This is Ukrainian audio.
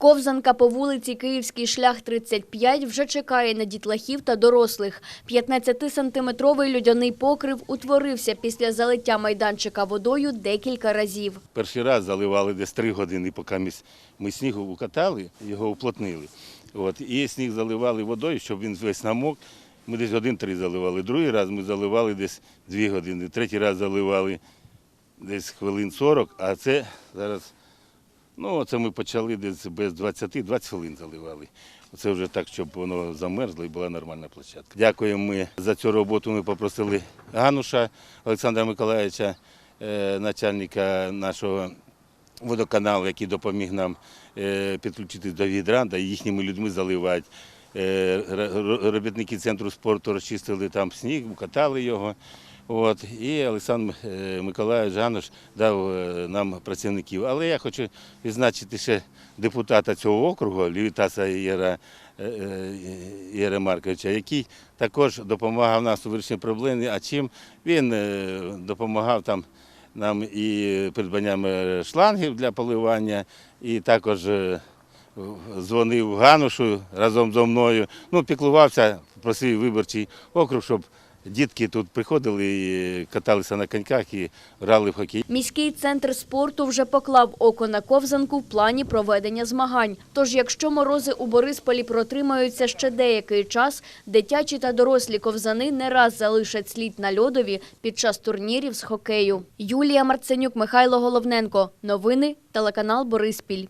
Ковзанка по вулиці Київський шлях 35 вже чекає на дітлахів та дорослих. 15-сантиметровий льодяний покрив утворився після залиття майданчика водою декілька разів. Перший раз заливали десь три години, поки ми, снігу укатали, його уплотнили. От, і сніг заливали водою, щоб він весь намок. Ми десь годин-три заливали. Другий раз ми заливали десь дві години. Третій раз заливали десь хвилин 40, а це зараз, ну це ми почали десь без 20-20 хвилин заливали. Це вже так, щоб воно замерзло і була нормальна площадка. Дякуємо ми за цю роботу. Ми попросили Гануша Олександра Миколаївича, е, начальника нашого водоканалу, який допоміг нам е, підключитись до гідранта і їхніми людьми заливати. Е, Робітники центру спорту розчистили там сніг, катали його. От, і Олександр е, Миколаївич Гануш дав е, нам працівників. Але я хочу відзначити ще депутата цього округу, Лівітаса Єра, е, Єра Марковича, який також допомагав нас у вирішенні проблеми. А чим він допомагав там нам і придбанням шлангів для поливання, і також дзвонив Ганушу разом зі мною. Ну, піклувався про свій виборчий округ, щоб дітки тут приходили і каталися на коньках і грали в хокей. Міський центр спорту вже поклав око на ковзанку в плані проведення змагань. Тож, якщо морози у Борисполі протримаються ще деякий час, дитячі та дорослі ковзани не раз залишать слід на льодові під час турнірів з хокею. Юлія Марценюк, Михайло Головненко. Новини телеканал Бориспіль.